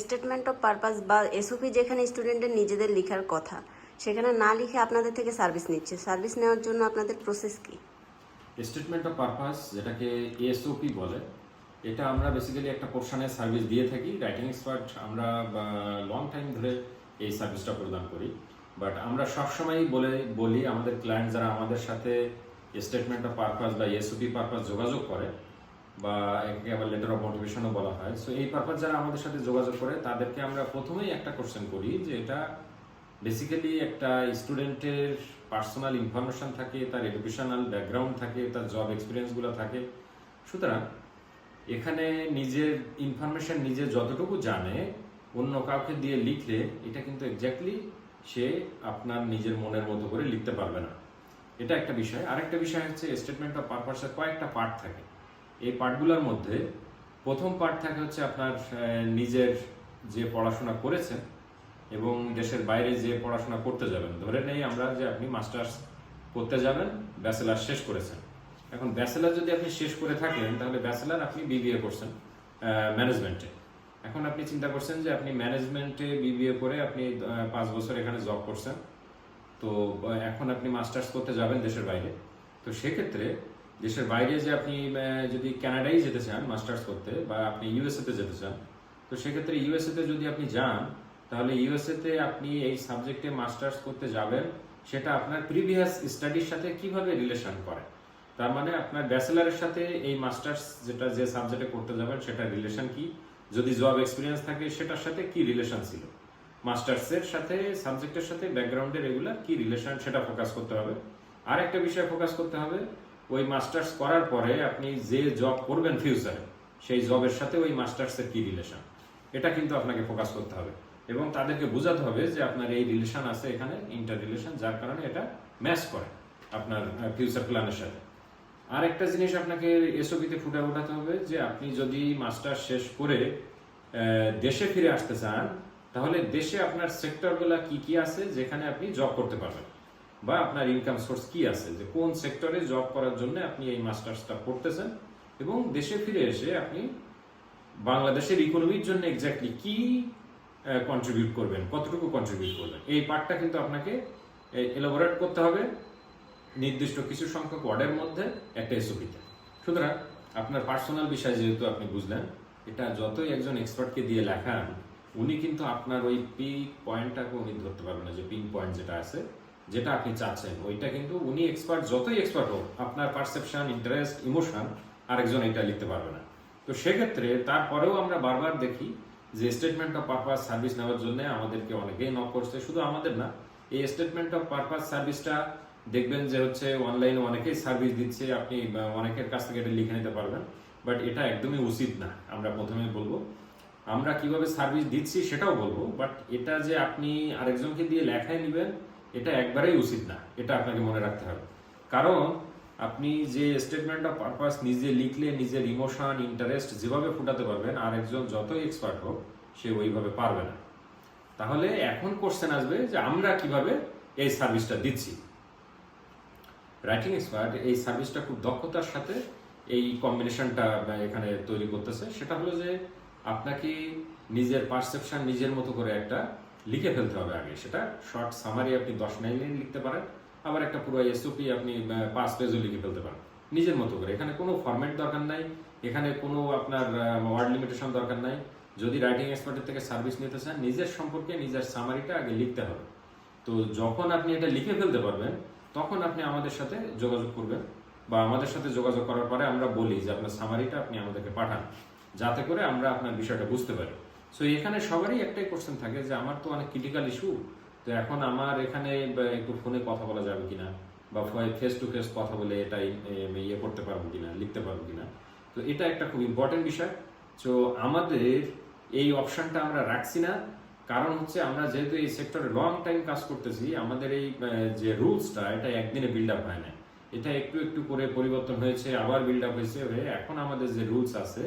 Statement of purpose বা SOP যেখানে স্টুডেন্টের নিজেদের লেখার কথা, সেখানে না লিখে আপনাদের থেকে সার্ভিস নিচ্ছে। সার্ভিস নেওয়ার জন্য আপনাদের প্রসেস কি? স্টেটমেন্ট অফ পারপাস যেটাকে এসওপি বলে, এটা আমরা বেসিক্যালি একটা পোর্শনের সার্ভিস দিয়ে থাকি। রাইটিং এক্সপার্ট আমরা লং টাইম ধরে এই সার্ভিসটা প্রদান করি। বাট আমরা সবসময়ই বলে, বলি আমাদের ক্লায়েন্ট যারা আমাদের সাথে স্টেটমেন্ট অফ পারপাস বা এসওপি পারপাস যোগাযোগ করে বা একে আবার লেটার অফ মোটিভেশনও বলা হয়। সো এই পারপাস যারা আমাদের সাথে যোগাযোগ করে, তাদেরকে আমরা প্রথমেই একটা কোশ্চেন করি যে এটা বেসিক্যালি একটা স্টুডেন্টের পার্সোনাল ইনফরমেশন থাকে, তার এডুকেশনাল ব্যাকগ্রাউন্ড থাকে, তার জব এক্সপিরিয়েন্সগুলো থাকে। সুতরাং এখানে নিজের ইনফরমেশন নিজে যতটুকু জানে, অন্য কাউকে দিয়ে লিখলে এটা কিন্তু এক্স্যাক্টলি সে আপনার নিজের মনের মতো করে লিখতে পারবে না। এটা একটা বিষয়। আরেকটা বিষয় হচ্ছে স্টেটমেন্ট অফ পারপাসের কয়েকটা পার্ট থাকে। এই পার্টগুলোর মধ্যে প্রথম পার্ট থাকে হচ্ছে আপনার নিজের যে পড়াশোনা করেছেন এবং দেশের বাইরে যে পড়াশোনা করতে যাবেন। ধরে নেই আমরা যে আপনি মাস্টার্স করতে যাবেন, ব্যাচেলার শেষ করেছেন। এখন ব্যাচেলার যদি আপনি শেষ করে থাকেন, তাহলে ব্যাচেলার আপনি বিবিএ করছেন ম্যানেজমেন্টে। এখন আপনি চিন্তা করছেন যে আপনি ম্যানেজমেন্টে বিবিএ করে আপনি পাঁচ বছর এখানে জব করছেন। তো এখন আপনি মাস্টার্স করতে যাবেন দেশের বাইরে। তো সেক্ষেত্রে দেশের বাইরে যে আপনি যদি কানাডায় যেতে চান, মাস্টার্স করতে, বা আপনি ইউএসএতে যেতে চান, তো সেক্ষেত্রে ইউএসএতে যদি আপনি যান, তাহলে ইউএসএতে আপনি এই সাবজেক্টে মাস্টার্স করতে যাবেন, সেটা আপনার প্রিভিয়াস স্টাডির সাথে কীভাবে রিলেশন করে? তার মানে আপনার ব্যাচেলারের সাথে এই মাস্টার্স যেটা, যে সাবজেক্টে করতে যাবেন সেটা রিলেশন কি? যদি জব এক্সপিরিয়েন্স থাকে, সেটার সাথে কি রিলেশন ছিল? মাস্টার্সের সাথে, সাবজেক্টের সাথে ব্যাকগ্রাউন্ডের রেগুলার কি রিলেশন, সেটা ফোকাস করতে হবে। আর একটা বিষয় ফোকাস করতে হবে ওই মাস্টার্স করার পরে আপনি যে জব করবেন ফিউচারে সেই জবের সাথে ওই মাস্টার্সের কি রিলেশন এটা কিন্তু আপনাকে ফোকাস করতে হবে। এবং তাদেরকে বোঝাতে হবে যে আপনার এই রিলেশন আছে এখানে ইন্টার রিলেশন যার কারণে এটা ম্যাচ করে আপনার ফিউচার প্ল্যানের সাথে। আর একটা জিনিস আপনাকে এসওপিতে ফুটে ওঠাতে হবে যে আপনি যদি মাস্টার শেষ করে দেশে ফিরে আসতে চান, তাহলে দেশে আপনার সেক্টরগুলো কি কি আছে যেখানে আপনি জব করতে পারবেন? বা আপনার ইনকাম সোর্স কি আছে? যে কোন সেক্টরে জব করার জন্য আপনি এই মাস্টার্সটা পড়তেছেন? এবং দেশে ফিরে এসে আপনি বাংলাদেশের ইকোনমির জন্য এক্স্যাক্টলি কি কন্ট্রিবিউট করবেন? কতটুকু কন্ট্রিবিউট করবেন? এই পার্টটা কিন্তু আপনাকে এলাবোরেট করতে হবে। নির্দিষ্ট কিছু সংখ্যক ওয়ার্ডের মধ্যে একটা এসওপিতে সুতরাং আপনার পার্সোনাল বিষয় যেহেতু আপনি বুঝলেন, এটা যতই একজন এক্সপার্টকে দিয়ে লেখান, উনি কিন্তু আপনার ওই পিক পয়েন্টটাকে উনি ধরতে পারবেন না, যে পিন পয়েন্ট যেটা আছে। যেটা আপনি চাচ্ছেন, ওইটা কিন্তু উনি এক্সপার্ট যতই এক্সপার্ট হোক, আপনার পারসেপশন ইন্টারেস্ট ইমোশন আরেকজন এটা লিখতে পারবে না। তো সেক্ষেত্রে তারপরেও আমরা বারবার দেখি যে স্টেটমেন্ট অফ পারপাস সার্ভিস নেওয়ার জন্য আমাদেরকে অনেকেই নক করছে। শুধু আমাদের না, এই স্টেটমেন্ট অফ পারপাস সার্ভিসটা দেখবেন যে হচ্ছে অনলাইনে অনেকেই সার্ভিস দিচ্ছে, আপনি অনেকের কাছ থেকে এটা লিখে নিতে পারবেন। বাট এটা একদমই উচিত না, আমরা প্রথমে বলব। আমরা কীভাবে সার্ভিস দিচ্ছি সেটাও বলব বাট এটা যে আপনি আরেকজনকে দিয়ে লেখায় নেবেন এটা একবারেই উচিত না, এটা আপনাকে মনে রাখতে হবে। কারণ আপনি যে স্টেটমেন্ট অফ পারপাস নিজে লিখলে নিজের ইমোশন ইন্টারেস্ট যেভাবে ফুটাতে পারবেন, আর একজন যতই এক্সপার্ট হোক, সে ওইভাবে পারবে না। তাহলে এখন কোশ্চেন আসবে যে আমরা কীভাবে এই সার্ভিসটা দিচ্ছি? রাইটিং এক্সপার্ট এই সার্ভিসটা খুব দক্ষতার সাথে এই কম্বিনেশনটা এখানে তৈরি করতেছে। সেটা হলো যে আপনাকে নিজের পারসেপশন নিজের মতো করে একটা লিখে ফেলতে হবে আগে। সেটা শর্ট সামারি আপনি দশ লাইনে লিখতে পারেন, আবার একটা পুরো এসওপি আপনি পাঁচ পেজও লিখে ফেলতে পারেন। নিজের মতো করে। এখানে কোনো ফরম্যাট দরকার নাই, এখানে কোনো আপনার ওয়ার্ড লিমিটেশন দরকার নাই। যদি রাইটিং এক্সপার্টের থেকে সার্ভিস নিতে চান, নিজের সম্পর্কে, নিজের সামারিটা আগে লিখতে হবে। তো যখন আপনি এটা লিখে ফেলতে পারবেন, তখন আপনি আমাদের সাথে যোগাযোগ করবেন বা আমাদের সাথে যোগাযোগ করার পরে আমরা বলি যে আপনার সামারিটা আপনি আমাদেরকে পাঠান, যাতে করে আমরা আপনার বিষয়টা বুঝতে পারি। সো এখানে সবারই একটাই কোশ্চেন থাকে যে, আমার তো অনেক ক্রিটিক্যাল ইস্যু তো এখন আমার এখানে একটু ফোনে কথা বলা যাবে কিনা? বা ফেস টু ফেস কথা বলে এটা ইয়ে করতে পারব কিনা? লিখতে পারব কিনা? তো এটা একটা খুব ইম্পর্টেন্ট বিষয়। তো আমাদের এই অপশানটা আমরা রাখছি না। কারণ হচ্ছে আমরা যেহেতু এই সেক্টরে লং টাইম কাজ করতেছি, আমাদের এই যে রুলসটা এটা একদিনে বিল্ড আপ হয় না এটা একটু একটু করে পরিবর্তন হয়েছে, আবার বিল্ড আপ হয়েছে। হয়ে এখন আমাদের যে রুলস আছে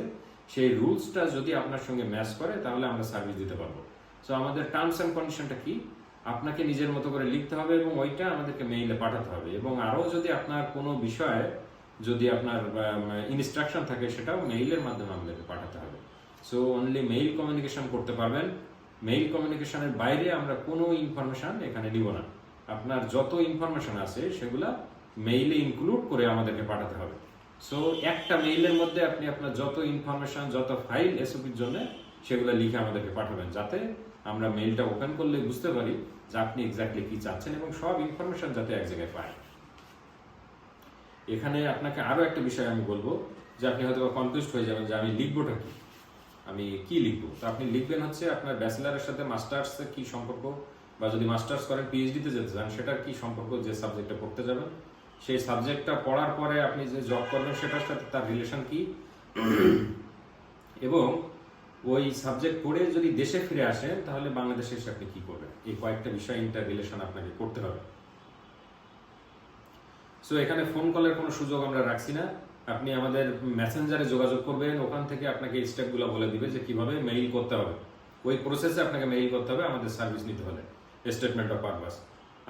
সেই রুলসটা যদি আপনার সঙ্গে ম্যাচ করে, তাহলে আমরা সার্ভিস দিতে পারব। সো আমাদের টার্মস অ্যান্ড কন্ডিশনটা কি? আপনাকে নিজের মতো করে লিখতে হবে এবং ওইটা আমাদেরকে মেইলে পাঠাতে হবে। এবং আরও যদি আপনার কোনো বিষয়ে যদি আপনার ইনস্ট্রাকশন থাকে, সেটাও মেইলের মাধ্যমে আমাদেরকে পাঠাতে হবে। সো অনলি মেইল কমিউনিকেশন করতে পারবেন। মেইল কমিউনিকেশনের বাইরে আমরা কোনো ইনফরমেশন এখানে নিব না। আপনার যত ইনফরমেশন আছে, সেগুলা মেইলে ইনক্লুড করে আমাদেরকে পাঠাতে হবে। সো একটা মেইলের মধ্যে আপনি আপনার যত ইনফরমেশন যত ফাইল এসওপির জন্য সেগুলো লিখে আমাদেরকে পাঠাবেন, যাতে আমরা মেইলটা ওপেন করলে বুঝতে পারি যে আপনি এক্স্যাক্টলি কি চাচ্ছেন এবং সব ইনফরমেশন যাতে এক জায়গায় পায় এখানে আপনাকে আরও একটা বিষয় আমি বলব, যে আপনি হয়তো কনফিউজ হয়ে যাবেন যে আমি লিখবোটা কি? আমি কি লিখব? তো আপনি লিখবেন হচ্ছে আপনার ব্যাচেলারের সাথে মাস্টার্স কি সম্পর্ক, বা যদি মাস্টার্স করেন পিএইচডিতে যেতে চান, সেটার কি সম্পর্ক যে সাবজেক্টটা পড়তে যাবেন? সেই সাবজেক্টটা পড়ার পরে আপনি যে জব করবেন, সেটার সাথে তার রিলেশন কি? এবং ওই সাবজেক্ট পড়ে যদি দেশে ফিরে আসেন তাহলে বাংলাদেশে এসে আপনি কি করবেন? এই কয়েকটা বিষয় ইন্টার রিলেশন আপনাকে করতে হবে। সো এখানে ফোন কলের কোনো সুযোগ আমরা রাখছি না। আপনি আমাদের মেসেঞ্জারে যোগাযোগ করবেন, ওখান থেকে আপনাকে স্টেপগুলো বলে দিবে যে কীভাবে মেইল করতে হবে। ওই প্রসেসে আপনাকে মেইল করতে হবে, আমাদের সার্ভিস নিতে হলে স্টেটমেন্ট অফ পারপাস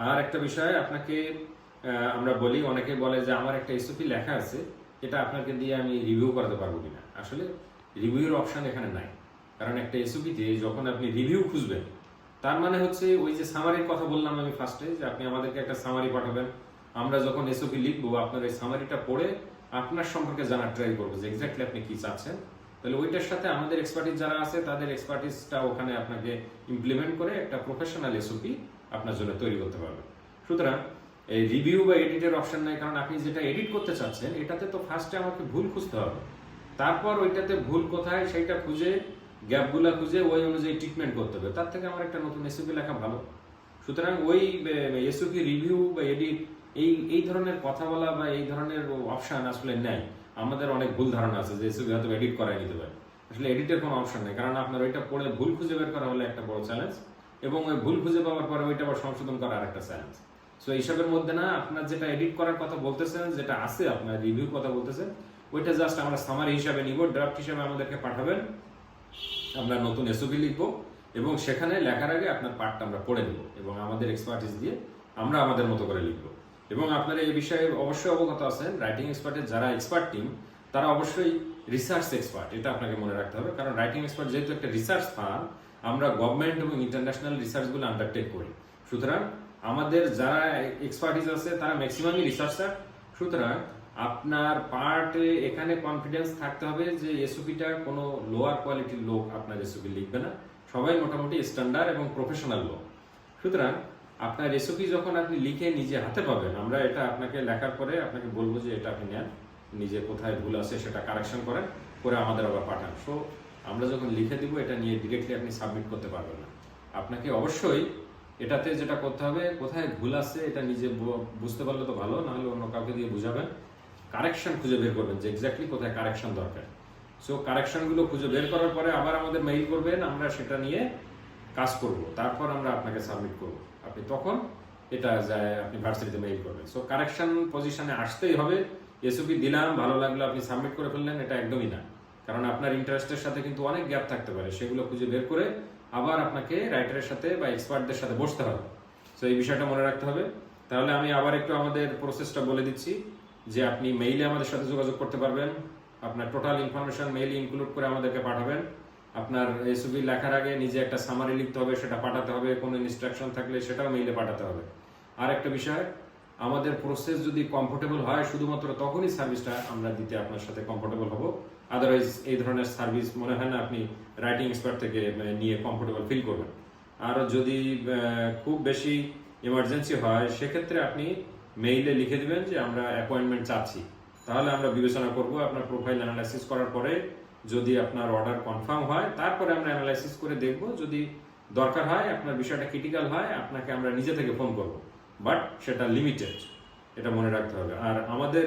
আর একটা বিষয়, আপনাকে আমরা বলি, অনেকে বলে যে আমার একটা এসওপি লেখা আছে, এটা আপনাকে দিয়ে আমি রিভিউ করাতে পারব কিনা। আসলে রিভিউর অপশন এখানে নাই। কারণ একটা এসওপিতে যখন আপনি রিভিউ খুঁজবেন, তার মানে হচ্ছে ওই যে সামারির কথা বললাম আমি ফার্স্টে যে আপনি আমাদেরকে একটা সামারি পাঠাবেন। আমরা যখন এসওপি লিখব, আপনার এই সামারিটা পড়ে আপনার সম্পর্কে জানার ট্রাই করব যে এক্স্যাক্টলি আপনি কি চাচ্ছেন। তাহলে ওইটার সাথে আমাদের এক্সপার্টিস যারা আছে, তাদের এক্সপার্টিসটা ওখানে আপনাকে ইমপ্লিমেন্ট করে একটা প্রফেশনাল এসওপি আপনার জন্য তৈরি করতে পারবে। সুতরাং রিভিউ বা এডিটের অপশন নাই, কারণ আপনি যেটা এডিট করতে চাচ্ছেন, এটাতে তো ফার্স্টে আমাকে ভুল খুঁজতে হবে। তারপর ওইটাতে ভুল কোথায়, সেইটা খুঁজে, গ্যাপগুলো খুঁজে ওই অনুযায়ী ট্রিটমেন্ট করতে হবে। তার থেকে আমার একটা নতুন এসওপি লেখা ভালো। সুতরাং ওই এসওপি রিভিউ বা এডিট এই এই ধরনের কথা বলা বা এই ধরনের অপশন আসলে নেই। আমাদের অনেক ভুল ধারণা আছে যে এসওপি হয়তো এডিট করাই নিতে পারে। আসলে এডিটের কোনো অপশন নেই, কারণ আপনার ওইটা পড়ে ভুল খুঁজে বের করা হলে একটা বড় চ্যালেঞ্জ এবং ওই ভুল খুঁজে পাওয়ার পরে ওইটা আবার সংশোধন করা আরেকটা চ্যালেঞ্জ সো এইসবের মধ্যে না আপনার যেটা এডিট করার কথা বলতেছেন, যেটা আছে আপনার রিভিউ কথা বলতেছেন, ওইটা জাস্ট আমরা সামারি হিসাবে নিব ড্রাফট হিসাবে আমাদেরকে পাঠাবেন। আমরা নতুন এসওপি লিখব এবং সেখানে লেখার আগে আপনার পার্টটা আমরা পড়ে নেব এবং আমাদের এক্সপার্টিস দিয়ে আমরা আমাদের মতো করে লিখব। এবং আপনারা এই বিষয়ে অবশ্যই অবগত আছেন রাইটিং এক্সপার্টের যারা এক্সপার্ট টিম তারা অবশ্যই রিসার্চ এক্সপার্ট এটা আপনাকে মনে রাখতে হবে। কারণ রাইটিং এক্সপার্ট যেহেতু একটা রিসার্চ ফার্ম আমরা গভর্নমেন্ট এবং ইন্টারন্যাশনাল রিসার্চগুলো আন্ডারটেক করি। সুতরাং আমাদের যারা এক্সপার্টিস আছে, তারা ম্যাক্সিমামই রিসার্চার সুতরাং আপনার পার্টে এখানে কনফিডেন্স থাকতে হবে যে এসওপিটা কোনো লোয়ার কোয়ালিটির লোক আপনার এসওপি লিখবে না। সবাই মোটামুটি স্ট্যান্ডার্ড এবং প্রফেশনাল লোক। সুতরাং আপনার রেসিপি যখন আপনি লিখে নিজে হাতে পাবেন, আমরা এটা আপনাকে লেখার পরে আপনাকে বলব যে এটা আপনি নেন। নিজে কোথায় ভুল আছে সেটা কারেকশন করেন, করে আমাদের আবার পাঠান। সো আমরা যখন লিখে দিব, এটা নিয়ে ডিরেক্টলি আপনি সাবমিট করতে পারবেন না। আপনাকে অবশ্যই এটাতে যেটা করতে হবে, কোথায় ভুল আছে এটা নিজে বুঝতে পারলে তো ভালো, নাহলে অন্য কাউকে দিয়ে বুঝাবেন। কারেকশন খুঁজে বের করবেন যে এক্স্যাক্টলি কোথায় কারেকশন দরকার। সো কারেকশনগুলো খুঁজে বের করার পরে আবার আমাদের মেইল করবেন, আমরা সেটা নিয়ে কাজ করব। তারপর আমরা আপনাকে সাবমিট করব। আপনি তখন এটা যায়, আপনি ভার্সিটিতে মেইল করবেন। সো কারেকশন পজিশনে আসতেই হবে। এসওপি দিলাম, ভালো লাগল, আপনি সাবমিট করে ফেললেন, এটা একদমই না। কারণ আপনার ইন্টারেস্টের সাথে কিন্তু অনেক গ্যাপ থাকতে পারে, সেগুলো খুঁজে বের করে আবার আপনাকে রাইটারের সাথে বা এক্সপার্টদের সাথে বসতে হবে। সো এই বিষয়টা মনে রাখতে হবে। তাহলে আমি আবার একটু আমাদের প্রসেসটা বলে দিচ্ছি যে আপনি মেইলে আমাদের সাথে যোগাযোগ করতে পারবেন। আপনার টোটাল ইনফরমেশন মেইল ইনক্লুড করে আমাদেরকে পাঠাবেন। আপনার এসওপি লেখার আগে নিজে একটা সামারি লিখতে হবে, সেটা পাঠাতে হবে। কোনো ইনস্ট্রাকশন থাকলে সেটাও মেইলে পাঠাতে হবে। আর একটা বিষয় আমাদের প্রসেস যদি কমফোর্টেবল হয় শুধুমাত্র তখনই সার্ভিসটা আমরা দিতে আপনার সাথে কমফোর্টেবল হব। আদারওয়াইজ এই ধরনের সার্ভিস মনে হয় না আপনি রাইটিং এক্সপার্ট থেকে মানে, নিয়ে কমফোর্টেবল ফিল করবেন। আর যদি খুব বেশি ইমার্জেন্সি হয় সেক্ষেত্রে আপনি মেইলে লিখে দিবেন যে আমরা অ্যাপয়েন্টমেন্ট চাচ্ছি। তাহলে আমরা বিবেচনা করব আপনার প্রোফাইল অ্যানালাইসিস করার পরে যদি আপনার অর্ডার কনফার্ম হয় তারপরে আমরা অ্যানালাইসিস করে দেখব যদি দরকার হয় আপনার বিষয়টা ক্রিটিক্যাল হয় আপনাকে আমরা নিজে থেকে ফোন করব। বাট সেটা লিমিটেড এটা মনে রাখতে হবে। আর আমাদের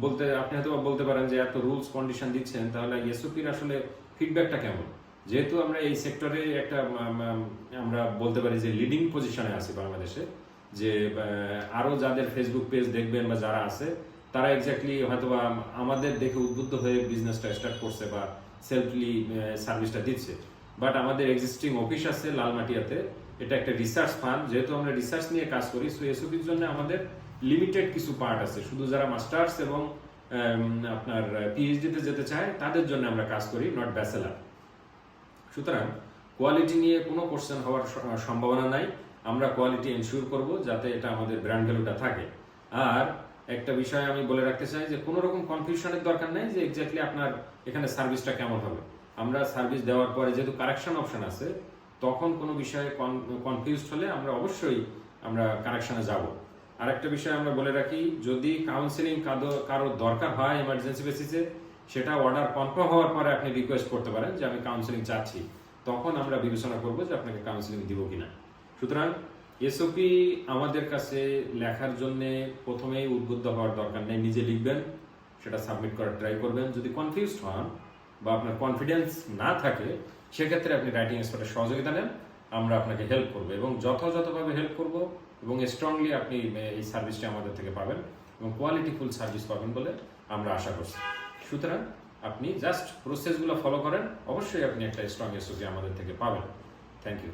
বলতে আপনি হয়তো বলতে পারেন যে এত রুলস কন্ডিশন দিচ্ছেন তাহলে এসওপির আসলে ফিডব্যাকটা কেমন? যেহেতু আমরা এই সেক্টরে একটা আমরা বলতে পারি যে লিডিং পজিশনে আছি বাংলাদেশে যে আহ, আরও যাদের ফেসবুক পেজ দেখবেন বা যারা আছে তারা এক্স্যাক্টলি হয়তো বা আমাদের দেখে উদ্বুদ্ধ হয়ে বিজনেসটা স্টার্ট করছে বা সেলফলি সার্ভিসটা দিচ্ছে। বাট আমাদের এক্সিস্টিং অফিস আছে লালমাটিয়াতে এটা একটা রিসার্চ ফার্ম যেহেতু আমরা রিসার্চ নিয়ে কাজ করি সো এসওপির জন্য আমাদের লিমিটেড কিছু পার্ট আছে। শুধু যারা মাস্টার্স এবং আপনার পিএইচডি তে যেতে চায়, তাদের জন্য আমরা কাজ করি নট ব্যাচেলার সুতরাং কোয়ালিটি নিয়ে কোনো কোশ্চেন হওয়ার সম্ভাবনা নাই। আমরা কোয়ালিটি এনশিওর করব যাতে এটা আমাদের ব্র্যান্ড ভ্যালুটা থাকে। আর একটা বিষয় আমি বলে রাখতে চাই যে, কোনো রকম কনফিউশনের দরকার নেই যে এক্স্যাক্টলি আপনার এখানে সার্ভিসটা কেমন হবে। আমরা সার্ভিস দেওয়ার পরে যেহেতু কারেকশন অপশন আছে তখন কোনো বিষয়ে কনফিউজড হলে আমরা অবশ্যই আমরা কারেকশনে যাব। আর একটা বিষয় আমরা বলে রাখি, যদি কাউন্সিলিং কারও দরকার হয় এমার্জেন্সি বেসিসে সেটা অর্ডার কনফার্ম হওয়ার পরে আপনি রিকোয়েস্ট করতে পারেন যে আমি কাউন্সিলিং চাচ্ছি। তখন আমরা বিবেচনা করব যে আপনাকে কাউন্সিলিং দিব কিনা। সুতরাং এসওপি আমাদের কাছে লেখার জন্য প্রথমেই উদ্বুদ্ধ হওয়ার দরকার নেই, নিজে লিখবেন, সেটা সাবমিট করার ট্রাই করবেন। যদি কনফিউজড হন বা আপনার কনফিডেন্স না থাকে, সেক্ষেত্রে আপনি রাইটিং এক্সপার্টের সহযোগিতা নেন, আমরা আপনাকে হেল্প করব এবং যথাযথভাবে হেল্প করব এবং স্ট্রংলি আপনি এই সার্ভিসটি আমাদের থেকে পাবেন এবং কোয়ালিটিফুল সার্ভিস পাবেন বলে আমরা আশা করছি। সুতরাং আপনি জাস্ট প্রসেসগুলো ফলো করেন, অবশ্যই আপনি একটা স্ট্রং এসওপি আমাদের থেকে পাবেন। Thank you